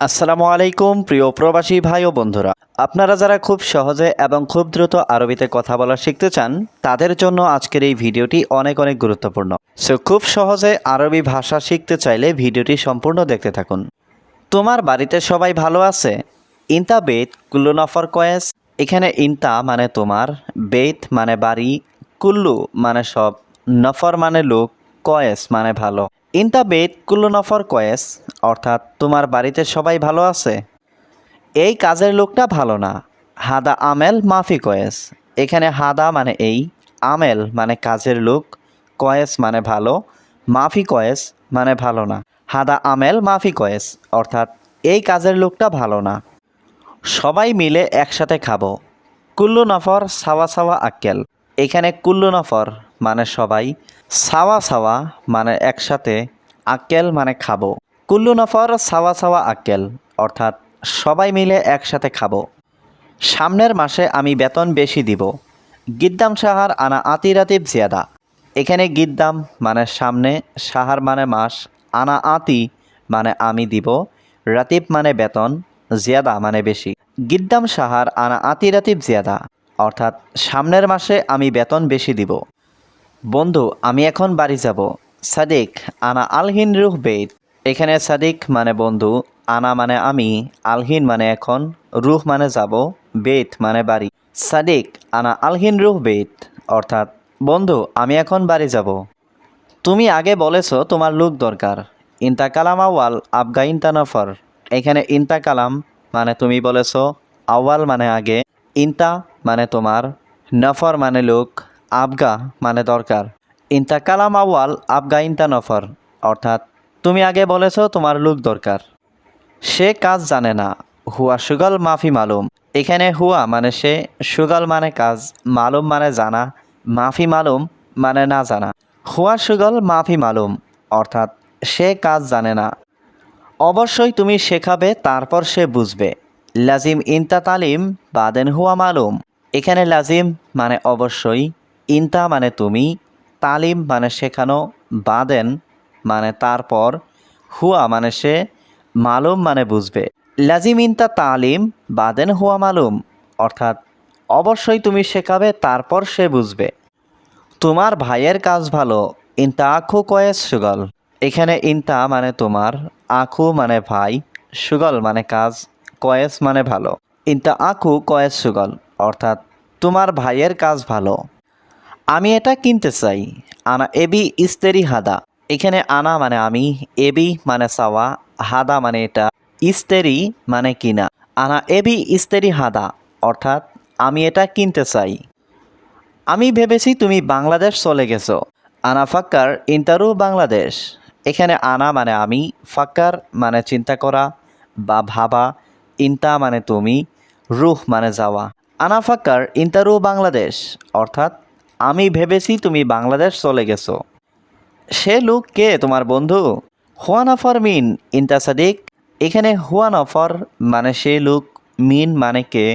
আসসালামু আলাইকুম, প্রিয় প্রবাসী ভাই ও বন্ধুরা। আপনারা যারা খুব সহজে এবং খুব দ্রুত আরবিতে কথা বলা শিখতে চান, তাদের জন্য আজকের এই ভিডিওটি অনেক অনেক গুরুত্বপূর্ণ। সো খুব সহজে আরবি ভাষা শিখতে চাইলে ভিডিওটি সম্পূর্ণ দেখতে থাকুন। তোমার বাড়িতে সবাই ভালো আছে? ইনতা বেত কুল্লু নফর কয়েস। এখানে ইনতা মানে তোমার, বেত মানে বাড়ি, কুল্লু মানে সব, নফর মানে লোক, কয়েস মানে ভালো। ইনতা বেত কুল্লু নফর কয়েস অর্থাৎ তোমার বাড়িতে সবাই ভালো আছে? এই কাজের লোকটা ভালো না। হাদা আমেল মাফি কয়েস। এখানে হাদা মানে এই, আমেল মানে কাজের লোক, কয়েস মানে ভালো, মাফি কয়েস মানে ভালো না। হাদা আমেল মাফি কয়েস, অর্থাৎ এই কাজের লোকটা ভালো না। সবাই মিলে একসাথে খাব। কুল্লু নফর সাওয়া সাওয়া আক্কেল। এখানে কুল্লু নফর মানে সবাই, সাওয়া সাওয়া মানে একসাথে, আক্কেল মানে খাব। কুল্লু নফর সাওয়া সাওয়া আক্কেল, অর্থাৎ সবাই মিলে একসাথে খাব। সামনের মাসে আমি বেতন বেশি দিব। গিদ্দাম সাহার আনা আতিরাতিব জিয়াদা। এখানে গিদ্দাম মানে সামনে, সাহার মানে মাস, আনা আতি মানে আমি দিব, রাতিব মানে বেতন, জিয়াদা মানে বেশি। গিদ্দাম সাহার আনা আতিরাতিব জিয়াদা, অর্থাৎ সামনের মাসে আমি বেতন বেশি দিব। বন্ধু, আমি এখন বাড়ি যাব। সাদেক আনা আলহিন রুহ বেদ এখানে সাদিক মানে বন্ধু, আনা মানে আমি, আলহিন মানে এখন, রুহ মানে যাব, বেত মানে বাড়ি। সাদিক, আনা আলহিন, রুহ, বেত। অর্থাৎ, বন্ধু, আমি এখন বাড়ি যাব। তুমি আগে বলেছ তোমার লুক দরকার। ইন্তা কালাম আওয়াল আবগা ইন্তা নফর এখানে ইন্তা কালাম মানে তুমি বলেছ আওয়াল মানে আগে, ইন্তা মানে তোমার, নফর মানে লোক আবগা মানে দরকার। ইন্তা কালাম আওয়াল আবগা ইন্তা নফর অর্থাৎ তুমি আগে বলেছ তোমার লুক দরকার। সে কাজ জানে না। হুয়া সুগল মাফি মালুম। এখানে হুয়া মানে সে, সুগল মানে কাজ, মালুম মানে জানা, মাফি মালুম মানে না জানা। হুয়া সুগল মাফি মালুম, অর্থাৎ সে কাজ জানে না। অবশ্যই তুমি শেখাবে, তারপর সে বুঝবে। লাজিম ইনতা তালিম, বাদেন হুয়া মালুম। এখানে লাজিম মানে অবশ্যই, ইনতা মানে তুমি, তালিম মানে শেখানো, বাদেন মানে তারপর হুয়া মানে সে মালুম মানে বুঝবে। লাজিম ইনতা তালিম, বাদেন হুয়া মালুম, অর্থাৎ অবশ্যই তুমি শেখাবে, তারপর সে বুঝবে। তোমার ভাইয়ের কাজ ভালো, ইনতা আখু কয়েস সুগল। এখানে ইনতা মানে তোমার, আখু মানে ভাই, সুগল মানে কাজ, কয়েস মানে ভালো। ইনতা আখু কয়েস সুগল, অর্থাৎ তোমার ভাইয়ের কাজ ভালো। আমি এটা কিনতে চাই, আনা এবি ইস্তেরি হাদা। এখানে আনা মানে আমি, এবি মানে সাওয়া, হাদা মানে এটা, ইস্তেরি মানে কিনা। আনা এবি, ইস্তেরি, হাদা, অর্থাৎ আমি এটা কিনতে চাই। আমি ভেবেছি তুমি বাংলাদেশ চলে গেছো। আনা ফাক্কার ইন্টারু বাংলাদেশ। এখানে আনা মানে আমি, ফাক্কার মানে চিন্তা করা বা ভাবা, ইন্তা মানে তুমি, রুহ মানে যাওয়া। আনা ফাক্কার ইন্টারু বাংলাদেশ, অর্থাৎ আমি ভেবেছি তুমি বাংলাদেশ চলে গেছো। সে লোক কে তোমার বন্ধু? হুয়ান অফর মিন ইন্তা সাদিক। এখানে হুয়ান অফর মানে সে লোক, মিন মানে কে?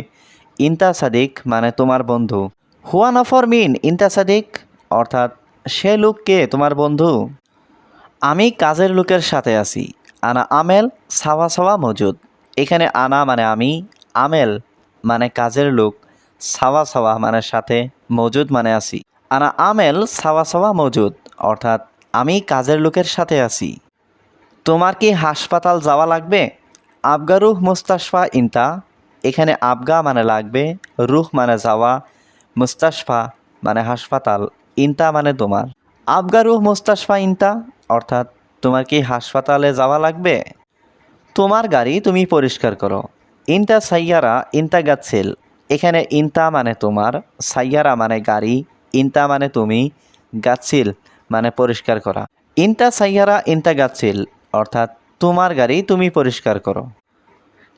ইন্তা সাদিক মানে তোমার বন্ধু। হুয়ান অফর মিন ইন্তা সাদিক, অর্থাৎ সে লোক কে তোমার বন্ধু? আমি কাজের লোকের সাথে আছি। আনা আমেল, সাওয়া সাওয়া মজুদ। এখানে আনা মানে আমি, আমেল মানে কাজের লোক, সাওয়া সাওয়া মানে সাথে মজুদ মানে আছি। আনা আমেল, সাওয়া সাওয়া মজুদ, অর্থাৎ আমি কাজের লোকের সাথে আছি। তোমার কি হাসপাতাল যাওয়া লাগবে? আবগা রুহ মুস্তাশফা ইনতা। এখানে আবগা মানে লাগবে, রুহ মানে যাওয়া, মুস্তাশফা মানে হাসপাতাল, ইনতা মানে তোমার। আবগা রুহ মুস্তাশফা ইনতা, অর্থাৎ তোমার কি হাসপাতালে যাওয়া লাগবে? তোমার গাড়ি তুমি পরিষ্কার করো। ইনতা সাইয়ারা, ইনতা গাছিল এখানে ইনতা মানে তোমার, সাইয়ারা মানে গাড়ি, ইনতা মানে তুমি গাছিল মানে পরিষ্কার করা। ইনতা সাইয়ারা ইনতা গাছিল, অর্থাৎ তোমার গাড়ি তুমি পরিষ্কার করো।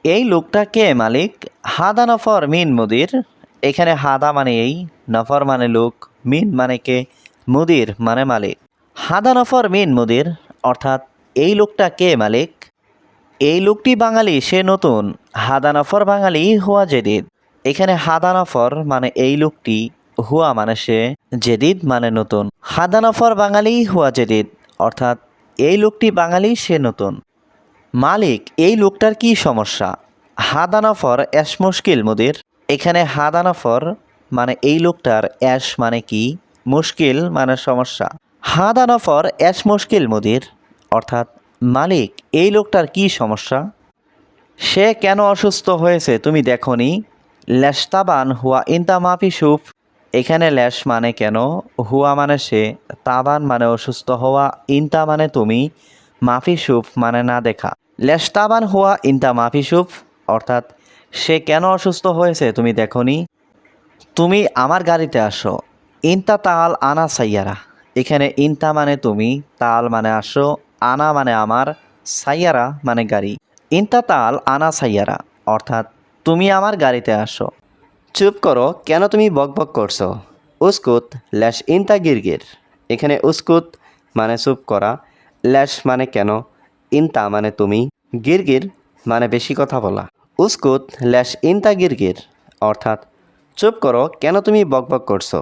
এই লোকটা কে মালিক? হাদা নফর মিন মুদির। এখানে হাদা মানে এই, নফর মানে লোক, মিন মানে কে? মুদির মানে মালিক। হাদা নফর মিন মুদির, অর্থাৎ এই লোকটা কে মালিক? এই লোকটি বাঙালি, সে নতুন। হাদা নফর বাঙালি, হুয়া জেদিদ। এখানে হাদা নফর মানে এই লোকটি হুয়া মানে সে জেদিদ মানে নতুন। হাদা নফর বাঙালি হুয়া জেদিদ, অর্থাৎ এই লোকটি বাঙালি, সে নতুন। মালিক, এই লোকটার কি সমস্যা? হাদানাফর অ্যাশ মুশকিল মুদির। এখানে হাদানাফর মানে এই লোকটার অ্যাশ মানে কি? মুশকিল মানে সমস্যা। হাদানাফর অ্যাশ মুশকিল মুদির, অর্থাৎ মালিক, এই লোকটার কি সমস্যা? সে কেন অসুস্থ হয়েছে তুমি দেখনি? ল্যাশতাবান হুয়া ইনতা মাফি সুফ এখানে ল্যাশ মানে কেন? হুয়া মানে সে, তাবান মানে অসুস্থ হওয়া, ইনতা মানে তুমি, মাফি সুফ মানে না দেখা। ল্যাশতাবান হুয়া, ইনতা, মাফি সুফ, অর্থাৎ সে কেন অসুস্থ হয়েছে তুমি দেখনি? তুমি আমার গাড়িতে আসো। ইনতা তাল আনা সাইয়ারা। এখানে ইনতা মানে তুমি, তাল মানে আসো, আনা মানে আমার, সাইয়ারা মানে গাড়ি। ইনতা তাল আনা সাইয়ারা, অর্থাৎ তুমি আমার গাড়িতে আসো। চুপ করো, কেন তুমি বকবক করছ? উস্কুত, ল্যাশ ইনতা গিরগির। এখানে উস্কুত মানে চুপ করা, ল্যাশ মানে কেন? ইনতা মানে তুমি। গিরগির মানে বেশি কথা বলা। উস্কুত, ল্যাশ ইনতা গিরগির, অর্থাৎ চুপ করো, কেন তুমি বকবক করছ?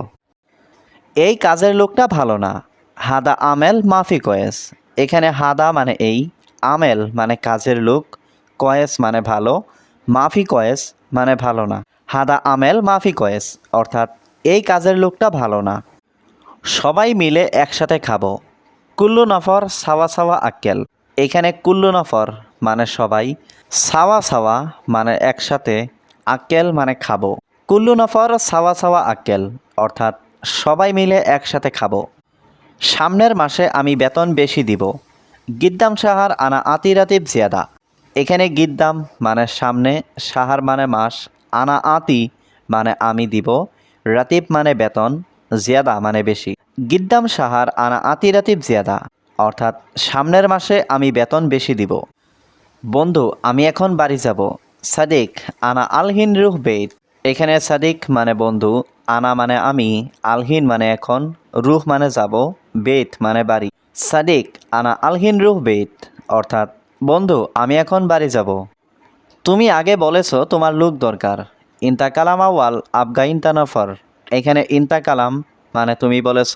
এই কাজের লোকটা ভালো না। হাদা আমেল মাফি কয়েস। এখানে হাদা মানে এই, আমেল মানে কাজের লোক, কয়েস মানে ভালো, মাফি কয়েস মানে ভালো না। হাদা আমেল মাফি কয়েস, অর্থাৎ এই কাজের লোকটা ভালো না। সবাই মিলে একসাথে খাব। কুল্লু নফর সাওয়া সাওয়া আক্কেল। এখানে কুল্লু নফর মানে সবাই, সাওয়া সাওয়া মানে একসাথে, আক্কেল মানে খাব। কুল্লু নফর সাওয়া সাওয়া আক্কেল, অর্থাৎ সবাই মিলে একসাথে খাব। সামনের মাসে আমি বেতন বেশি দিব। গিদ্দাম সাহার আনা আতিরাতিব জিয়াদা। এখানে গিদ্দাম মানে সামনে, সাহার মানে মাস আনা আতি মানে আমি দিব। রাতিব মানে বেতন, জিয়াদা মানে বেশি। গিদ্দাম সাহার আনা আতিরাতিব জিয়াদা, অর্থাৎ সামনের মাসে আমি বেতন বেশি দিব। বন্ধু, আমি এখন বাড়ি যাব। সাদিক, আনা আলহিন রুহ বেদ। এখানে সাদিক মানে বন্ধু, আনা মানে আমি, আলহিন মানে এখন, রুহ মানে যাব বেত মানে বাড়ি। সাদিক, আনা আলহিন রুহ বেত অর্থাৎ বন্ধু, আমি এখন বাড়ি যাব। তুমি আগে বলেছ তোমার লোক দরকার। ইন্তা কালাম আওয়াল আবগা ইন্তা নফর এখানে ইন্তা কালাম মানে তুমি বলেছ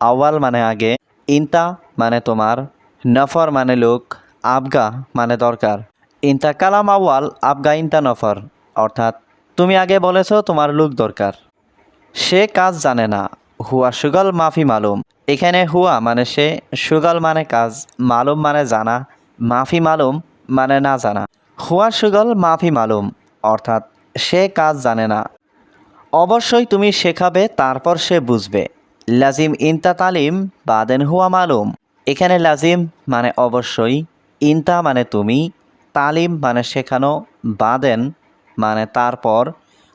আওয়াল মানে আগে, ইন্তা মানে তোমার, নফর মানে লোক, আবগা মানে দরকার। ইন্তা কালাম আওয়াল আবগা ইন্তা নফর অর্থাৎ তুমি আগে বলেছ তোমার লোক দরকার। সে কাজ জানে না, হুয়া সুগল মাফি মালুম। এখানে হুয়া মানে সে, সুগল মানে কাজ, মালুম মানে জানা, মাফি মালুম মানে না জানা। হুয়া সুগল মাফি মালুম, অর্থাৎ সে কাজ জানে না। অবশ্যই তুমি শেখাবে, তারপর সে বুঝবে। লাজিম ইনতা তালিম, বাদেন হুয়া মালুম। এখানে লাজিম মানে অবশ্যই, ইনতা মানে তুমি, তালিম মানে শেখানো, বাদেন মানে তারপর,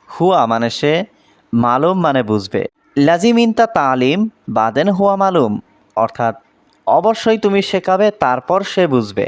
হুয়া মানে সে, মালুম মানে বুঝবে। লাজিম ইনতা তালিম, বাদেন হুয়া মালুম, অর্থাৎ অবশ্যই তুমি শেখাবে, তারপর সে বুঝবে।